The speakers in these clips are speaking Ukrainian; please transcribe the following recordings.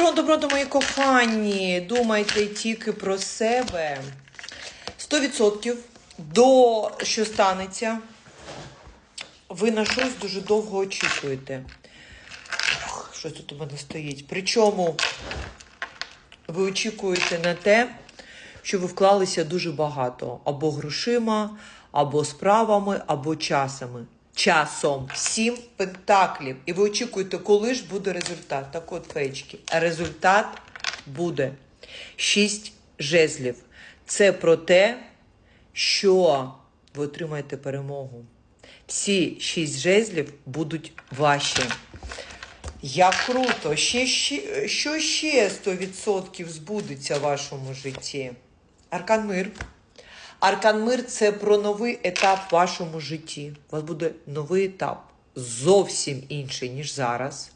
Пронто, пронто, мої кохані, думайте тільки про себе. 100% до що станеться, ви на щось дуже довго очікуєте. Ух, Щось тут у мене стоїть. Причому ви очікуєте на те, що ви вклалися дуже багато або грошима, або справами, або часами. Часом сім пентаклів. І ви очікуєте, коли ж буде результат. Так от феєчки. Результат буде шість жезлів. Це про те, що ви отримаєте перемогу. Всі шість жезлів будуть ваші. Як круто! Ще, ще, що ще 100% збудеться в вашому житті? Аркан Мир. Аркан Мир це про новий етап в вашому житті. У вас буде новий етап, зовсім інший, ніж зараз.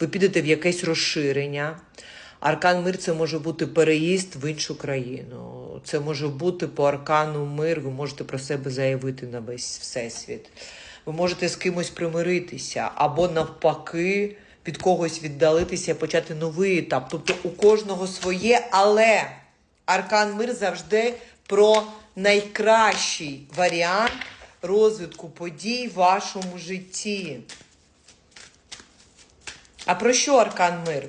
Ви підете в якесь розширення. Аркан Мир це може бути переїзд в іншу країну. Це може бути по аркану мир. Ви можете про себе заявити на весь всесвіт. Ви можете з кимось примиритися, або навпаки від когось віддалитися почати новий етап. Тобто у кожного своє, але аркан мир завжди про найкращий варіант розвитку подій в вашому житті. А про що аркан мир?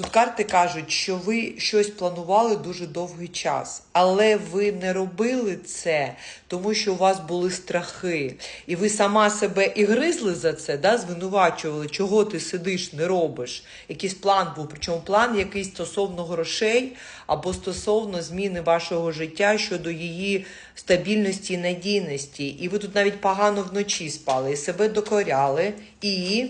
Тут карти кажуть, що ви щось планували дуже довгий час, але ви не робили це, тому що у вас були страхи. І ви сама себе і гризли за це, да, звинувачували, чого ти сидиш, не робиш. Якийсь план був, причому план якийсь стосовно грошей або стосовно зміни вашого життя щодо її стабільності і надійності. І ви тут навіть погано вночі спали, і себе докоряли, і.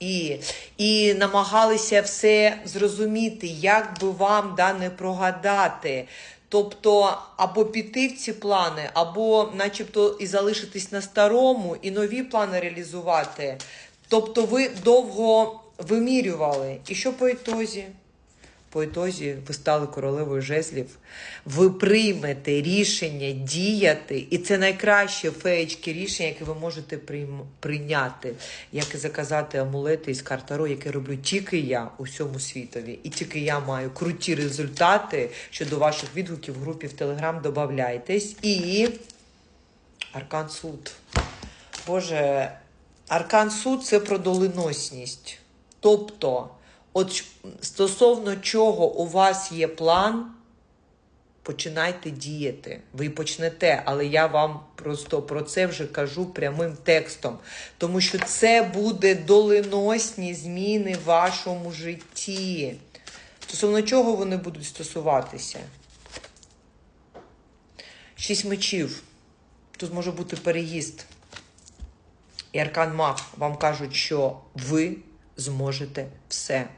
І, і намагалися все зрозуміти, як би вам да, не прогадати. Тобто, або піти в ці плани, або, начебто, і залишитись на старому, і нові плани реалізувати. Тобто, ви довго вимірювали. І що по ітозі? По ітозі ви стали королевою жезлів. Ви приймете рішення діяти, і це найкраще феєчки рішення, яке ви можете прийняти, як і заказати амулети із картаро, яке роблю тільки я у всьому світові. І тільки я маю круті результати щодо ваших відгуків в групі в Телеграм. Добавляйтесь. І Аркан суд. Боже, аркан суд це про доленосність. Тобто, от стосовно чого у вас є план, починайте діяти. Ви почнете, але я вам просто про це вже кажу прямим текстом. Тому що це буде доленосні зміни в вашому житті. Стосовно чого вони будуть стосуватися? Шість мечів. Тут може бути переїзд. І Аркан Маг вам кажуть, що ви зможете все.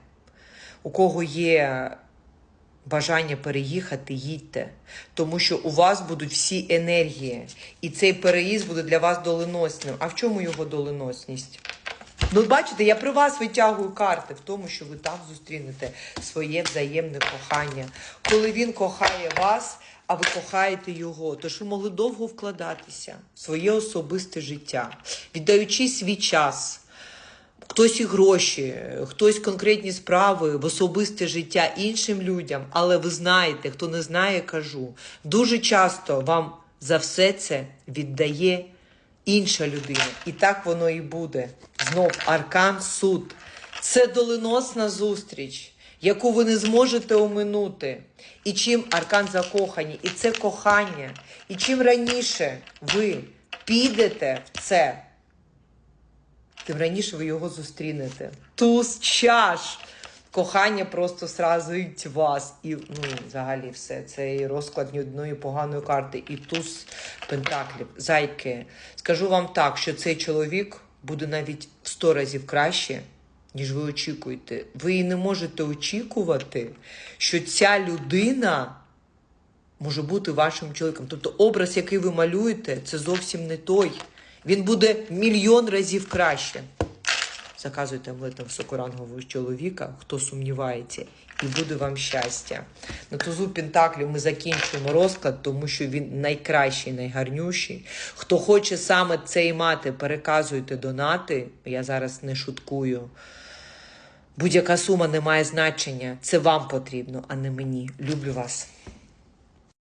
У кого є бажання переїхати, їдьте. Тому що у вас будуть всі енергії. І цей переїзд буде для вас доленосним. А в чому його доленосність? Ну, бачите, я при вас витягую карти в тому, що ви там зустрінете своє взаємне кохання. Коли він кохає вас, а ви кохаєте його, тож ви могли довго вкладатися в своє особисте життя, віддаючи свій час. Хтось і гроші, хтось конкретні справи в особисте життя іншим людям, але ви знаєте, хто не знає, кажу, дуже часто вам за все це віддає інша людина. І так воно і буде. Знов аркан суд. Це доленосна зустріч, яку ви не зможете оминути. І чим аркан закохані, і це кохання. І чим раніше ви підете в це, тим раніше ви його зустрінете. Туз чаш. Кохання просто сразить вас. І ну, взагалі все. Це і розклад ні одної поганої карти, і туз пентаклів. Зайки, скажу вам так, що цей чоловік буде навіть в 100 разів краще, ніж ви очікуєте. Ви і не можете очікувати, що ця людина може бути вашим чоловіком. Тобто образ, який ви малюєте, це зовсім не той. Він буде мільйон разів краще. Заказуйте амулет на високорангового чоловіка, хто сумнівається. і буде вам щастя. На тузу Пентаклів ми закінчуємо розклад, тому що він найкращий, найгарнющий. Хто хоче саме цей мати, переказуйте донати. Я зараз не шуткую. Будь-яка сума не має значення. Це вам потрібно, а не мені. Люблю вас.